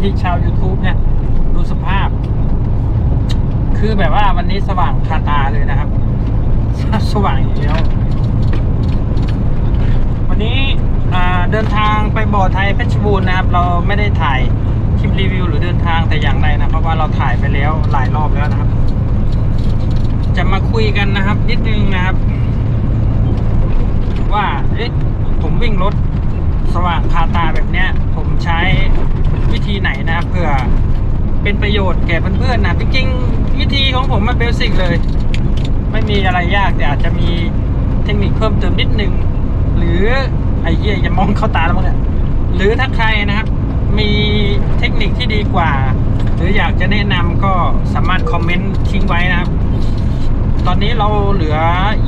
พี่ชาว YouTube เนี่ย ดูสภาพ คือแบบว่าวันนี้สว่างคาตาเลยนะครับ สว่างอย่างเดียว วันนี้เดินทางไปบ่อไทยเพชรบูรณ์นะครับ เราไม่ได้ถ่ายคลิปรีวิวหรือเดินทางแต่อย่างใดนะ เพราะว่าเราถ่ายไปแล้วหลายรอบแล้วนะครับ จะมาคุยกันนะครับ นิดนึงนะครับ ว่าผมวิ่งรถสว่างคาตาแบบเนี้ย ผมใช้ วิธีไหนนะครับเพื่อเป็นประโยชน์แก่เพื่อนๆนะจริงๆ วิธีของผมมันเบสิกเลย ไม่มีอะไรยากแต่อาจจะมีเทคนิคเพิ่มเติมนิดนึง หรือไอ้เหี้ยอย่ามองเข้าตาแล้วมั้งเนี่ยหรือถ้าใครนะครับ มีเทคนิคที่ดีกว่า หรืออยากจะแนะนำก็สามารถคอมเมนต์ทิ้งไว้นะครับ ตอนนี้เราเหลือ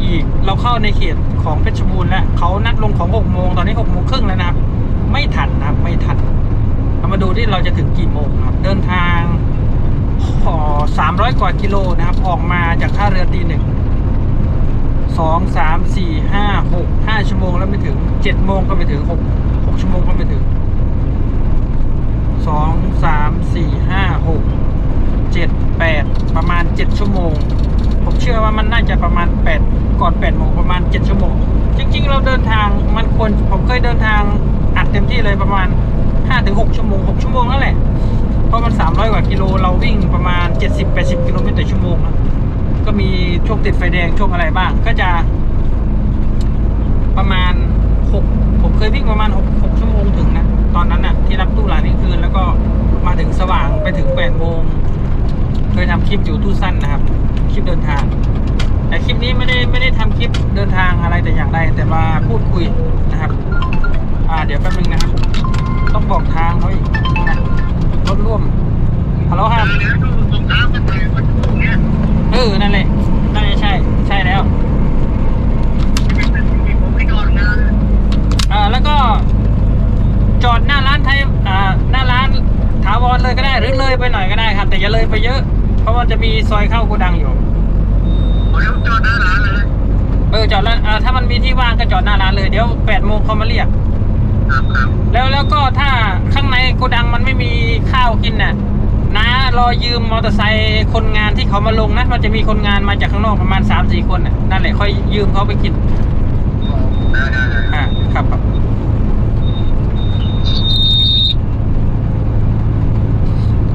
อีกเราเข้าในเขตของเพชรบูรณ์แล้วเขานัดลงของ6โมงตอนนี้6โมงครึ่งแล้วนะครับ ไม่ทันนะครับไม่ทัน เรามาดูที่เราจะถึงกี่โมงครับ เดินทางสามร้อยกว่ากิโลนะครับ ออกมาจากท่าเรือตีหนึ่งสองสามสี่ห้าหกห้าชั่วโมงแล้วไม่ถึงเจ็ดโมงก็ไม่ถึงหกหกชั่วโมงก็ไม่ถึงสองสามสี่ห้าหกเจ็ดแปดประมาณเจ็ดชั่วโมง ผมเชื่อว่ามันน่าจะประมาณแปดก่อนแปดโมงประมาณเจ็ดชั่วโมง จริง ๆ เราเดินทางมันควรผมเคยเดินทางอัดเต็มที่เลยประมาณ ห้าถึงหกชั่วโมงหกชั่วโมงนั่นแหละ เพราะมันสามร้อยกว่ากิโลเราวิ่งประมาณเจ็ดสิบแปดสิบกิโลเมตรต่อชั่วโมงนะก็มีช่วงติดไฟแดงช่วงอะไรบ้าง ก็จะ ประมาณหกผมเคยวิ่งประมาณหกหกชั่วโมงถึงนะตอนนั้นน่ะ ที่รับตู้หลานนี่คืนแล้วก็มาถึงสว่างไปถึงแปดโมงเคยทำคลิปอยู่ตู้สั้นนะครับ คลิปเดินทาง แต่คลิปนี้ไม่ได้ไม่ได้ทำคลิปเดินทางอะไรแต่อย่างใดแต่มาพูดคุยนะครับ อ่าเดี๋ยวแป๊บนึงนะครับ ต้องบอกทางเขาอีกนะรถร่วมฮัลโหลครับเออนั่นแหละน่าจะใช่ ใช่แล้วอ่าแล้วก็จอดหน้าร้านไทยอ่าหน้าร้านถาวรเลยก็ได้หรือเลยไปหน่อยก็ได้ครับ แต่อย่าเลยไปเยอะ เพราะมันจะมีซอยเข้าโกดังอยู่เออจอดแล้วอ่าถ้ามันมีที่ว่างก็จอดหน้าร้านเลยเดี๋ยวแปดโมงเขามาเรียก แล้วแล้วก็ถ้าข้างในโกดังมันไม่มีข้าวกินน่ะนะรอยืมมอเตอร์ไซค์คนงานที่เขามาลงนะมันจะมีคนงานมาจากข้างนอกประมาณสามสี่คนน่ะนั่นแหละค่อยยืมเขาไปกินอ่าครับครับ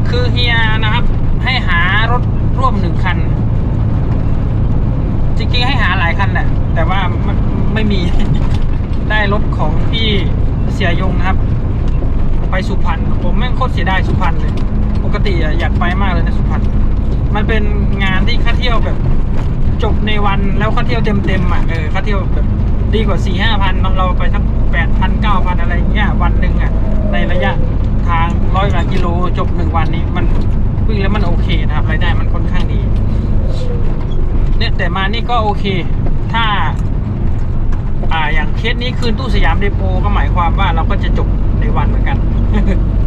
คือเฮียนะครับ ให้หารถร่วมหนึ่งคัน จริงๆให้หาหลายคันแหละแต่ว่าไม่ไม่มี ได้รถของพี่เสียยงนะครับ ไปสุพรรณผมแม่งโคตรเสียดายสุพรรณเลย ปกติอยากไปมากเลยนะสุพรรณมันเป็นงานที่ค่าเที่ยวแบบ จบในวันแล้วค่าเที่ยวเต็มๆอะเออค่าเที่ยวแบบดีกว่าสี่ห้าพันเราไปสักแปดพันเก้าพันอะไรเงี้ยวันหนึ่งอะในระยะทางร้อยกว่ากิโลจบหนึ่งวันนี้มันวิ่งแล้วมันโอเคนะครับรายได้มันค่อนข้างดีเนี่ยแต่มานี่ก็โอเค ถ้า อ่าอย่างเคสนี้คืนตู้สยามเดโปก็หมายความว่าเราก็จะจบในวันเหมือนกัน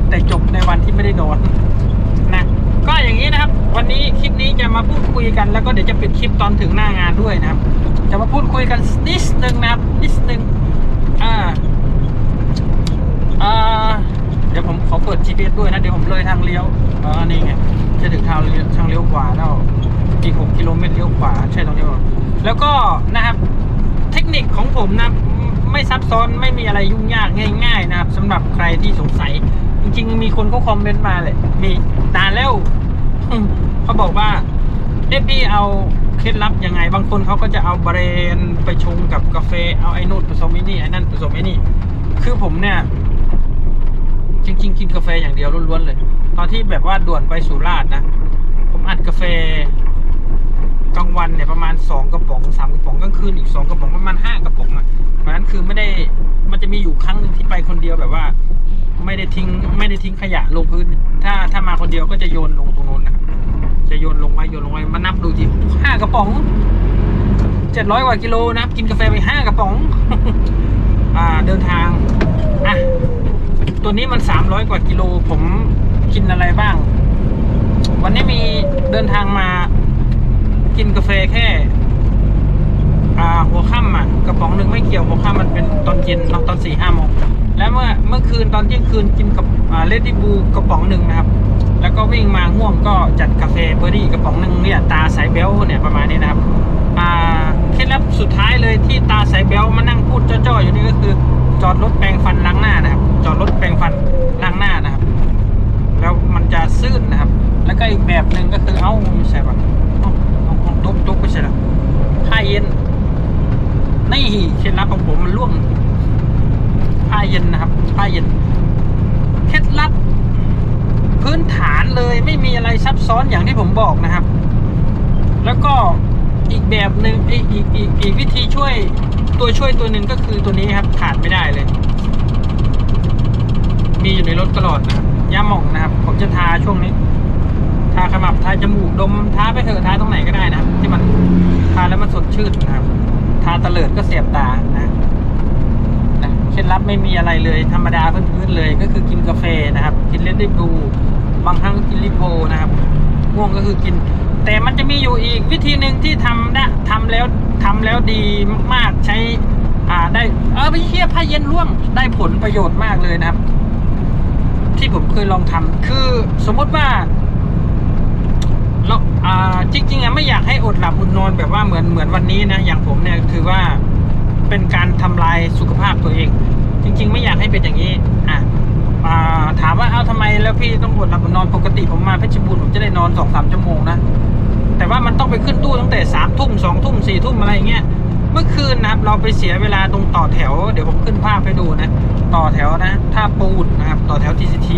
แต่จบในวันที่ไม่ได้นอนนะก็อย่างนี้นะครับ วันนี้คลิปนี้จะมาพูดคุยกันแล้วก็เดี๋ยวจะปิดคลิปตอนถึงหน้างานด้วยนะครับ จะมาพูดคุยกันนิดนึงนะครับนิดนึงอ่าอ่าเดี๋ยวผมขอเปิด GPS ด้วยนะเดี๋ยวผมเลยทางเลี้ยวอ๋อนี่ไงจะถึงทางเลี้ยวทางเลี้ยวขวาแล้วอีก6กิโลเมตรเลี้ยวขวาใช่ตรงนี้ป่ะแล้วก็นะครับ นิคของผมนะ ไม่ซับซ้อนไม่มีอะไรยุ่งยากง่าย ๆ นะครับสำหรับใครที่สงสัย จริง ๆ มีคนเขาคอมเมนต์มาเลยมีนานแล้วเขาบอกว่าเอ๊ะพี่เอาเคล็ดลับยังไง บางคนเขาก็จะเอาเบรนไปชงกับกาแฟเอาไอ้นู่นผสมไอ้นี่ไอ้นั่นผสมไอ้นี่ คือผมเนี่ย จริง ๆ กินกาแฟอย่างเดียวล้วนๆเลย ตอนที่แบบว่าด่วนไปสุราษฎร์นะ ผมอัดกาแฟ กลางวันเนี่ยประมาณสองกระป๋องสามกระป๋องกลางคืนอีกสองกระป๋องประมาณห้ากระป๋องอะเพราะนั้นคือไม่ได้มันจะมีอยู่ครั้งหนึ่งที่ไปคนเดียวแบบว่า ไม่ได้ทิ้งไม่ได้ทิ้งขยะลงพื้น ถ้าถ้ามาคนเดียวก็จะโยนลงตรงโน้นนะจะโยนลงไว้โยนลงไว้มานับดูทีห้ากระป๋องเจ็ดร้อยกว่ากิโลนะกินกาแฟไปห้ากระป๋อง อ่าเดินทางอะตัวนี้มันสามร้อยกว่ากิโลผมกินอะไรบ้าง วันนี้มีเดินทางมา กินกาแฟแค่ อ่าหัวค่ำอะกระป๋องหนึ่งไม่เกี่ยวหัวค่ำมันเป็นตอนเย็นเนาตอนสี่ห้าโมงแล้วเมื่อเมื่อคืนตอนเที่ยงคืนกินกับอ่าเลดี้บูกระป๋องหนึ่งนะครับ แล้วก็วิ่งมาง่วงก็จัดกาแฟเบอร์ดี้กระป๋องหนึ่งเนี่ยตาสายเบลเนี่ยประมาณนี้นะครับเคล็ดลับสุดท้ายเลยที่ตาสายเบลมานั่งพูดจ้อๆอยู่นี่ก็คือ จอดรถแปรงฟันล้างหน้านะครับ จอดรถแปรงฟันล้างหน้านะครับ แล้วมันจะซื่นนะครับ แล้วก็อีกแบบหนึ่งก็คือเอ้าไม่ใช่ปะ เอ้าเอาเอาตุ๊บตุ๊บไม่ใช่หรอผ้าเย็น นี่เคล็ดลับของผมมันร่วงผ้าเย็นนะครับผ้าเย็นเคล็ดลับพื้นฐานเลยไม่มีอะไรซับซ้อนอย่างที่ผมบอกนะครับ แล้วก็อีกแบบหนึ่งอีกอีกอีกอีกวิธีช่วยตัวช่วยตัวหนึ่งก็คือตัวนี้ครับขาดไม่ได้เลย มีอยู่ในรถตลอดนะครับยาหม่องนะครับ ผมจะทาช่วงนี้าขมับทาจมูกดมทาไปเถอะทาตรงไหนก็ได้นะครับที่มันทาแล้วมันสดชื่นนะครับทาตะเลิดก็เสียบตานะนะเคล็ดลับไม่มีอะไรเลย ธรรมดาพื้นๆเลย ก็คือกินกาแฟนะครับ กินเลดได้ดูบางครั้งก็กินลิโพนะครับง่วงก็คือกิน แต่มันจะมีอยู่อีกวิธีหนึ่งที่ทำได้ทำแล้วทำแล้วดีมากๆใช้อ่าได้เออไปเทียบผ้าเย็นร่วงได้ผลประโยชน์มากเลยนะครับ ที่ผมเคยลองทำคือสมมติว่า อ่าจริงๆอะไม่อยากให้อดหลับอดนอนแบบว่าเหมือนเหมือนวันนี้นะอย่างผมเนี่ยคือว่าเป็นการทำลายสุขภาพตัวเอง จริง ๆ ไม่อยากให้เป็นอย่างนี้อะอ่าถามว่าเอ้าทำไมแล้วพี่ต้องอดหลับอดนอนปกติผมมาเพชรบูรณ์ผมจะได้นอนสองสามชั่วโมงนะแต่ว่ามันต้องไปขึ้นตู้ตั้งแต่สามทุ่มสองทุ่มสี่ทุ่มอะไรอย่างเงี้ยเมื่อคืนนะครับเราไปเสียเวลาตรงต่อแถว เดี๋ยวผมขึ้นภาพให้ดูนะ ต่อแถวนะท่าปูนนะครับต่อแถว TCT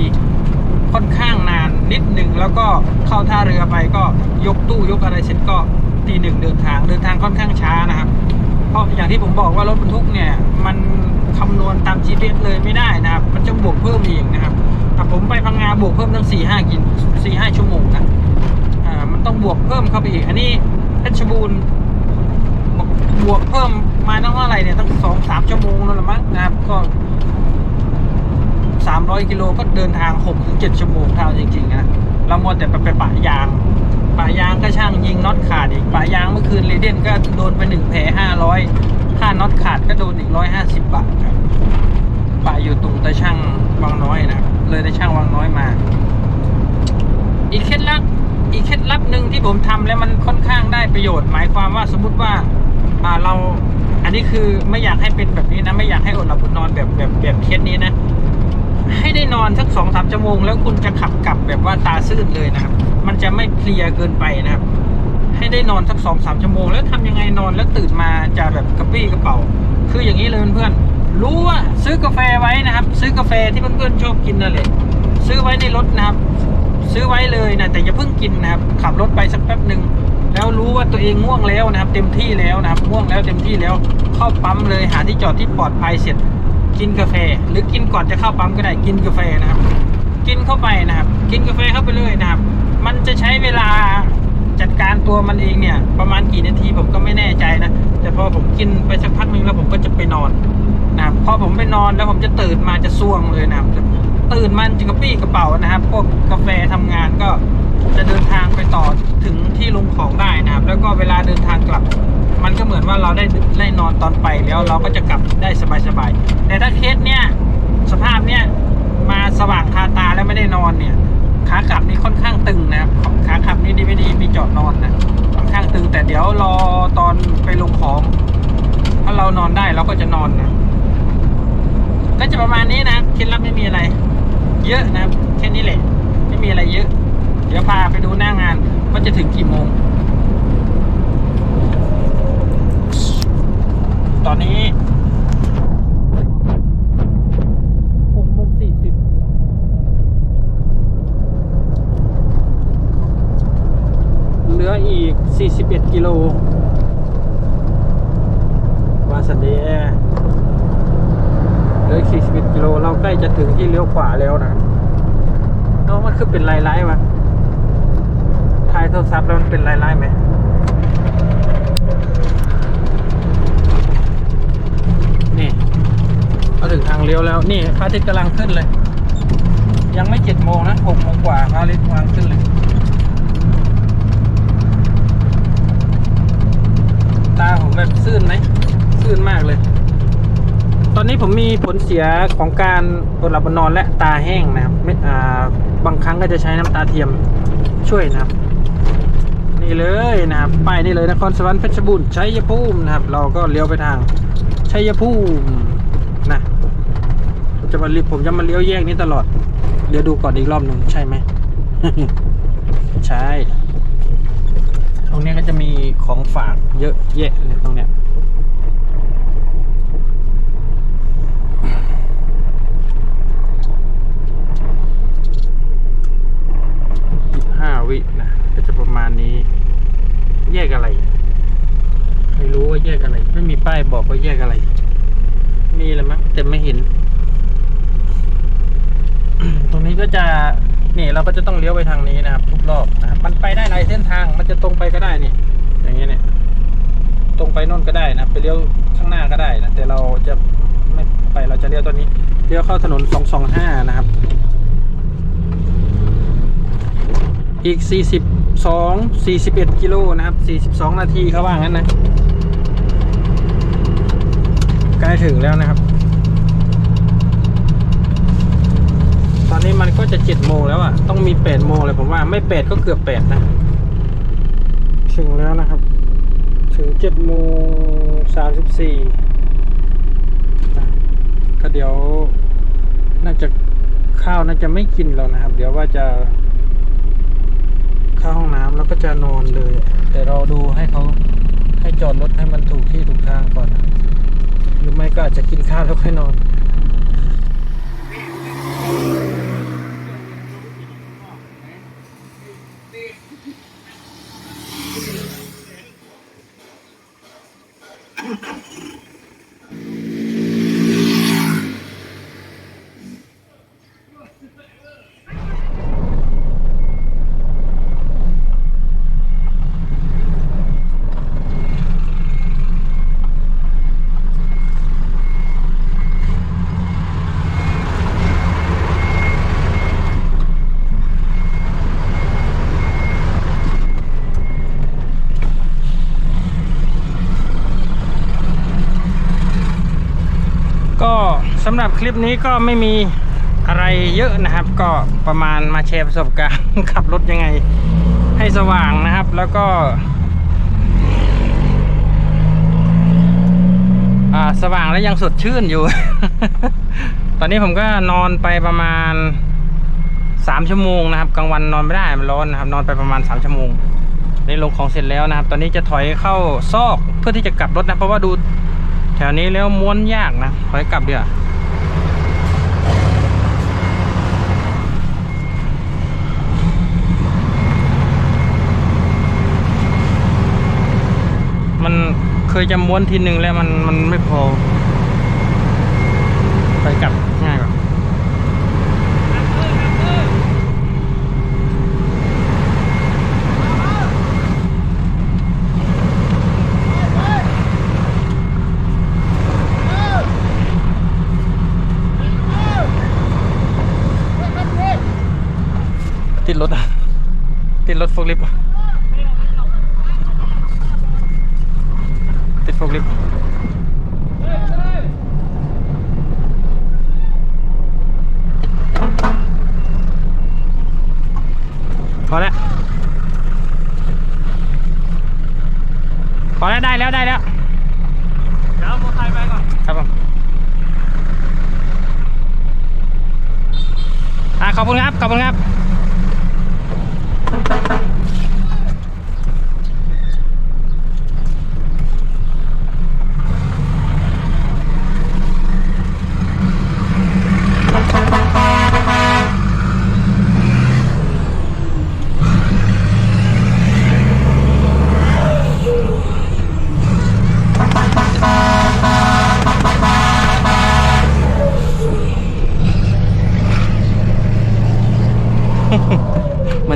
ค่อนข้างนานนิดหนึ่งแล้วก็เข้าท่าเรือไปก็ ยกอะไรเสร็จก็ตีหนึ่งเดินทางเดินทางค่อนข้างช้านะครับ เพราะอย่างที่ผมบอกว่ารถบรรทุกเนี่ยมันคำนวณตาม GPS เลยไม่ได้นะครับ มันจะบวกเพิ่มอีกนะครับแต่ผมไปพังงาบวกเพิ่มตั้งสี่ห้ากินสี่ห้าชั่วโมงนะอ่ามันต้องบวกเพิ่มเข้าไปอีก อันนี้เพชรบูรณ์บวกบวกเพิ่มมาตั้งเท่าไรเนี่ยตั้งสองสามชั่วโมงแล้วละมั้งนะครับก็สามร้อยกิโลก็เดินทางหกถึงเจ็ดชั่วโมงเท่าจริงๆนะเรามัวแต่ไปไปปะยาง ปะยางก็ช่างยิงน็อตขาดอีกปะยางเมื่อคืนเรเดนก็โดนไปหนึ่งแผลห้าร้อยค่าน็อตขาดก็โดนอีกร้อยห้าสิบบาทครับปะอยู่ตรงตะช่างวังน้อยนะเลยตะช่างวังน้อยมา อีกเคล็ดลับอีกเคล็ดลับหนึ่งที่ผมทำแล้วมันค่อนข้างได้ประโยชน์ หมายความว่าสมมติว่าอ่าเราอันนี้คือไม่อยากให้เป็นแบบนี้นะ ไม่อยากให้อดหลับอดนอนแบบแบบแบบเคสนี้นะ ให้ได้นอนสักสองสามชั่วโมง แล้วคุณจะขับกลับแบบว่าตาซื่นเลยนะครับ มันจะไม่เพลียเกินไปนะครับ ให้ได้นอนสักสองสามชั่วโมง แล้วทำยังไงนอนแล้วตื่นมาจะแบบกระปี้กระเป๋า คืออย่างนี้เลยเพื่อนรู้ว่าซื้อกาแฟไว้นะครับ ซื้อกาแฟที่เพื่อนๆชอบกินนั่นแหละซื้อไว้ในรถนะครับ ซื้อไว้เลยนะแต่อย่าเพิ่งกินนะครับ ขับรถไปสักแป๊บหนึ่งแล้วรู้ว่าตัวเองง่วงแล้วนะครับ เต็มที่แล้วนะครับง่วงแล้วเต็มที่แล้วเข้าปั๊มเลยหาที่จอดที่ปลอดภัยเสร็จ กินกาแฟ หรือกินก่อนจะเข้าปั๊มก็ได้กินกาแฟนะครับ กินเข้าไปนะครับ กินกาแฟเข้าไปเลยนะครับ มันจะใช้เวลาจัดการตัวมันเองเนี่ย ประมาณกี่นาทีผมก็ไม่แน่ใจนะแต่พอผมกินไปสักพักหนึ่งแล้วผมก็จะไปนอนนะครับพอผมไปนอนแล้วผมจะตื่นมาจะซ่วงเลยนะครับ ตื่นมันจะกระปี้กระเป๋านะครับ พวกกาแฟทำงานก็จะเดินทางไปต่อถึงที่ลงของได้นะครับ แล้วก็เวลาเดินทางกลับ มันก็เหมือนว่าเราได้ได้นอนตอนไปแล้วเราก็จะกลับได้สบายๆแต่ถ้าเคสเนี่ยสภาพเนี่ยมาสว่างคาตาแล้วไม่ได้นอนเนี่ยขากลับนี่ค่อนข้างตึงนะครับขากลับนี่ดีไม่ดีมีจอดนอนนะค่อนข้างตึง แต่เดี๋ยวรอตอนไปลงของ ถ้าเรานอนได้เราก็จะนอนนะก็จะประมาณนี้นะเคล็ดลับไม่มีอะไร เยอะนะครับแค่นี้แหละไม่มีอะไรเยอะ เดี๋ยวพาไปดูหน้างานว่าจะถึงกี่โมง ตอนนี้หกโมงสี่สิบเหลืออีก 41 กิโลวาสเดีย ลือ 41 กิโล เราใกล้จะถึงที่เลี้ยวขวาแล้วนะเนาะมันคือเป็นลายๆวะถ่ายโทรศัพท์แล้วมันเป็นลายๆไหมนี่เราถึงทางเลี้ยวแล้ว นี่พระอาทิตย์กำลังขึ้นเลย ยังไม่เจ็ดโมงนะหกโมงกว่าพระอาทิตย์กำลังขึ้นเลย ตาผมแบบซื่นไหมซื่นมากเลย ตอนนี้ผมมีผลเสียของการอดหลับอดนอนและตาแห้งนะครับไม่อ่าบางครั้งก็จะใช้น้ำตาเทียมช่วยนะครับ นี่เลยนะครับไปนี่เลยนครสวรรค์เพชรบูรณ์ชัยภูมินะครับ เราก็เลี้ยวไปทางชัยภูมินะผมจะมาเลี้ยวผมจะมาเลี้ยวแยกนี้ตลอดเดี๋ยวดูก่อนอีกรอบหนึ่งใช่ไหมใช่ ตรงนี้ก็จะมีของฝากเยอะแยะเลยตรงเนี้ย อีกห้าวินะก็ จะประมาณนี้ แยกอะไรไม่รู้ว่าแยกอะไร ไม่มีป้ายบอกว่าแยกอะไร มีแหละมั้งแต่ไม่เห็น ตรงนี้ก็จะนี่เราก็จะต้องเลี้ยวไปทางนี้นะครับ ทุกรอบนะครับมันไปได้หลายเส้นทางมันจะตรงไปก็ได้นี่ อย่างเงี้ยเนี่ยตรงไปน่นก็ได้นะไปเลี้ยวข้างหน้าก็ได้นะแต่เราจะไม่ไปเราจะเลี้ยวตัวนี้เลี้ยวเข้าถนนสองสองห้านะครับ อีก 42 41กิโลนะครับ 42 นาทีเขาว่างั้นนะใกล้ถึงแล้วนะครับ ตอนนี้มันก็จะ 7 โมงแล้วอะ่ะ ต้องมี 8 โมงเลยผมว่าไม่ 8 ก็เกือบ 8 นะ ถึงแล้วนะครับ ถึง 7 โมง 34นะก็เดี๋ยว น่าจะข้าวน่าจะไม่กินแล้วนะครับ เดี๋ยวว่าจะ เข้าห้องน้ำแล้วก็จะนอนเลย แต่เราดูให้เขาให้จอดรถให้มันถูกที่ถูกทางก่อนนะหรือไม่ก็อาจจะกินข้าวแล้วค่อยนอน ก็สำหรับคลิปนี้ก็ไม่มีอะไรเยอะนะครับ ก็ประมาณมาแชร์ประสบการณ์ขับรถยังไงให้สว่างนะครับ แล้วก็สว่างแล้วยังสดชื่นอยู่ ตอนนี้ผมก็นอนไปประมาณสามชั่วโมงนะครับกลางวันนอนไม่ได้มันร้อนนะครับ นอนไปประมาณสามชั่วโมงนี่ลงของเสร็จแล้วนะครับ ตอนนี้จะถอยเข้าซอกเพื่อที่จะกลับรถนะ เพราะว่าดูแถวนี้แล้วม้วนยากนะถอยกลับเดี๋ยว มันเคยจะม้วนทีหนึ่งแล้วมันมันไม่พอ ไปกลับง่ายกว่าติดรถอะติด รถโฟกลิฟติดโฟกลิฟต์พอแล้วพอแล้วได้แล้วได้แล้วเดี๋ยวมอไซค์ไปก่อนครับผมอ่าขอบคุณครับขอบคุณครับ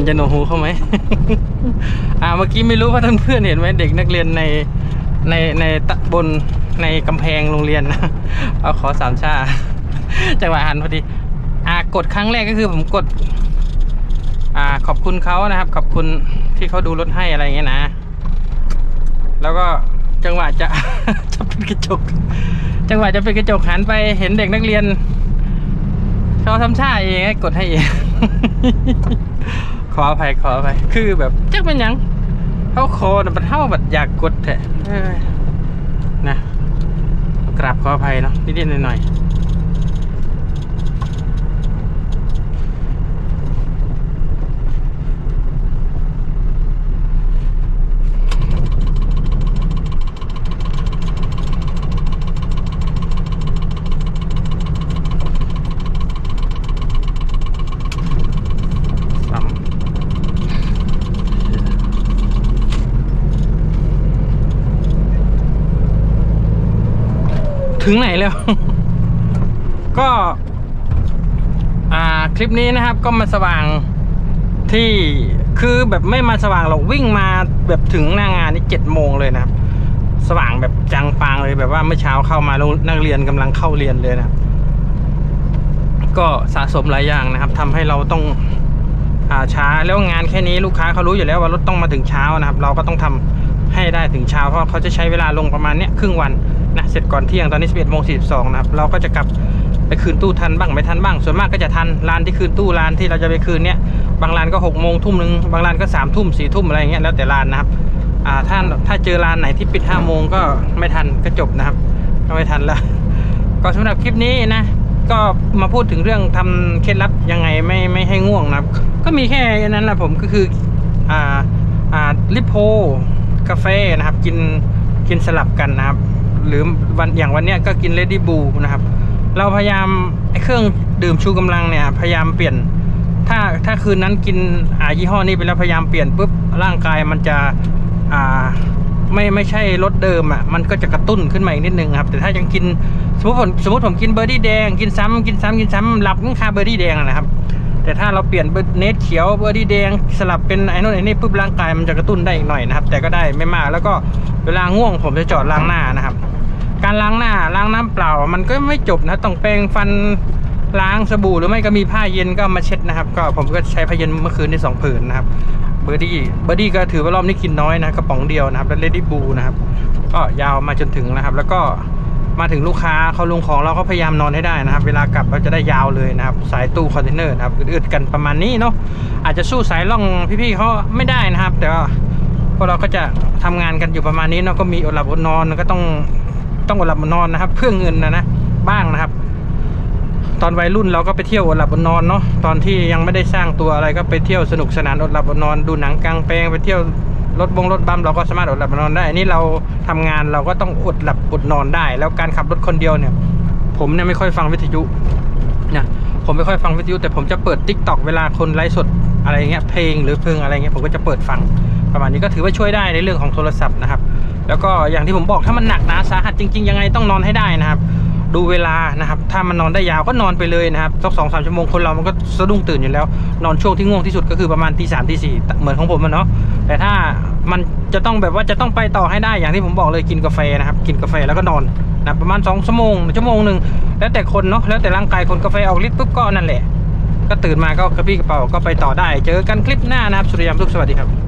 จะโนหูเข้าไหม อ่าเมื่อกี้ไม่รู้ว่าท่านเพื่อนเห็นไหมเด็กนักเรียนในในในตะบนในกำแพงโรงเรียนนะเอาขอสามชาจังหวะหันพอดี อ่ากดครั้งแรกก็คือผมกด อ่าขอบคุณเขานะครับ ขอบคุณที่เขาดูรถให้อะไรเงี้ยนะ แล้วก็จังหวะจะจะเปิดกระจก จังหวะจะเป็นกระจกหันไปเห็นเด็กนักเรียนเขาทำท่าเองกดให้เอง ขออภัยขออภัยคือแบบจักเป็นหยังเขาโคน่ะมันเท่าแบบอยากกดแทะเอ้ยนะกราบขออภัยเนาะนิดๆหน่อยๆ ถึงไหนแล้ว ก็อ่าคลิปนี้นะครับก็มาสว่างที่คือแบบไม่มาสว่างหรอกวิ่งมาแบบถึงหน้างานนี่เจ็ดโมงเลยนะครับ สว่างแบบจังปางเลยแบบว่าเมื่อเช้าเข้ามาล้วนักเรียนกำลังเข้าเรียนเลยนะครับก็สะสมหลายอย่างนะครับทำให้เราต้องอ่าช้าแล้วงานแค่นี้ลูกค้าเขารู้อยู่แล้วว่ารถต้องมาถึงเช้านะครับ เราก็ต้องทำให้ได้ถึงเช้าเพราะเขาจะใช้เวลาลงประมาณเนี้ยครึ่งวัน นะเสร็จก่อนเที่ยงตอนนี้ 11โมง42นะครับเราก็จะกลับไปคืนตู้ทันบ้างไม่ทันบ้างส่วนมากก็จะทันร้านที่คืนตู้ร้านที่เราจะไปคืนเนี้ยบางร้านก็6โมงทุ่มหนึ่งบางร้านก็3ทุ่ม4ทุ่มอะไรอย่างเงี้ยแล้วแต่ร้านนะครับอ่าถ้าถ้าเจอร้านไหนที่ปิด5โมงก็ไม่ทันก็จบนะครับก็ไม่ทันแล้วก็สำหรับคลิปนี้นะก็มาพูดถึงเรื่องทำเคล็ดลับยังไงไม่ไม่ให้ง่วงนะครับ ก็มีแค่นั้นแหละผมก็คืออ่าอ่าลิโพกาแฟนะครับ กินกินสลับกันนะครับ หรือวันอย่างวันเนี้ยก็กินเลดี้บูนะครับ เราพยายามเครื่องดื่มชูกำลังเนี่ยพยายามเปลี่ยน ถ้าถ้าคืนนั้นกินอ่ายี่ห้อนี้ไปแล้วพยายามเปลี่ยนปุ๊บร่างกายมันจะอ่าไม่ไม่ใช่รสเดิมอะมันก็จะกระตุ้นขึ้นมาอีกนิดนึงครับ แต่ถ้ายังกินสมมติผมสมมติผมกินเบอร์ดี้แดงกินซ้ำกินซ้ำกินซ้ำหลับก็คาเบอร์ดี้แดงนะครับ แต่ถ้าเราเปลี่ยนเบอร์เนสเขียวเบอร์ดี้แดงสลับเป็นไอ้นู่นไอ้นี่ปุ๊บร่างกายมันจะกระตุ้นได้อีกหน่อยนะครับ แต่ก็ได้ไม่มากแล้วก็เวลาง่วงผมจะจอดล้างหน้านะครับ การล้างหน้าล้างน้ำเปล่า มันก็ไม่จบนะต้องแปรงฟันล้างสบู่หรือไม่ก็มีผ้าเย็นก็มาเช็ดนะครับ ก็ผมก็ใช้ผ้าเย็นเมื่อคืนที่สองผืนนะครับเบอร์ดี้เบอร์ดี้ก็ถือว่ารอบนี้กินน้อยนะกระป๋องเดียวนะครับแล้วเลดี้บูนะครับ ก็ยาวมาจนถึงนะครับ แล้วก็มาถึงลูกค้าเขาลงของเราก็พยายามนอนให้ได้นะครับ เวลากลับเราจะได้ยาวเลยนะครับ สายตู้คอนเทนเนอร์นะครับอึดๆกันประมาณนี้เนาะอาจจะสู้สายล่องพี่ๆเขาไม่ได้นะครับ แต่ว่าพวกเราก็จะทำงานกันอยู่ประมาณนี้เนาะก็มีอดหลับอดนอนก็ต้อง ต้องอดหลับอดนอนนะครับ เพื่อเงินนะนะบ้างนะครับ ตอนวัยรุ่นเราก็ไปเที่ยวอดหลับอดนอนเนาะตอนที่ยังไม่ได้สร้างตัวอะไรก็ไปเที่ยวสนุกสนานอดหลับอดนอน ดูหนังกลางแปลงไปเที่ยวรถบงรถบัมเราก็สามารถอดหลับอดนอนได้อันนี้เราทำงานเราก็ต้องอดหลับอดนอนได้ แล้วการขับรถคนเดียวเนี่ย ผมเนี่ยไม่ค่อยฟังวิทยุนะผมไม่ค่อยฟังวิทยุแต่ผมจะเปิด t ิ k t o k เวลาคนไลฟ์สดอะไรเงี้ยเพลงหรือเพลงอะไรเงี้ยผมก็จะเปิดฟังประมาณนี้ก็ถือว่าช่วยได้ในเรื่องของโทรศัพท์นะครับ แล้วก็อย่างที่ผมบอกถ้ามันหนักหนาสาหัสจริง ๆ ยังไงต้องนอนให้ได้นะครับ ดูเวลานะครับ ถ้ามันนอนได้ยาวก็นอนไปเลยนะครับสักสองสามชั่วโมงคนเรามันก็สะดุ้งตื่นอยู่แล้ว นอนช่วงที่ง่วงที่สุดก็คือประมาณตีสามตีสี่เหมือนของผมอะเนาะแต่ถ้ามันจะต้องแบบว่าจะต้องไปต่อให้ได้อย่างที่ผมบอกเลยกินกาแฟนะครับกินกาแฟแล้วก็นอนนะประมาณสองชั่วโมงชั่วโมงหนึ่งแล้วแต่คนเนาะแล้วแต่ร่างกายคนกาแฟออกฤทธิ์ปุ๊บก็นั่นแหละ ก็ตื่นมาก็กระปี้กระเป๋าก็ไปต่อได้ เจอกันคลิปหน้านะครับสุริยามทุกสวัสดีครับ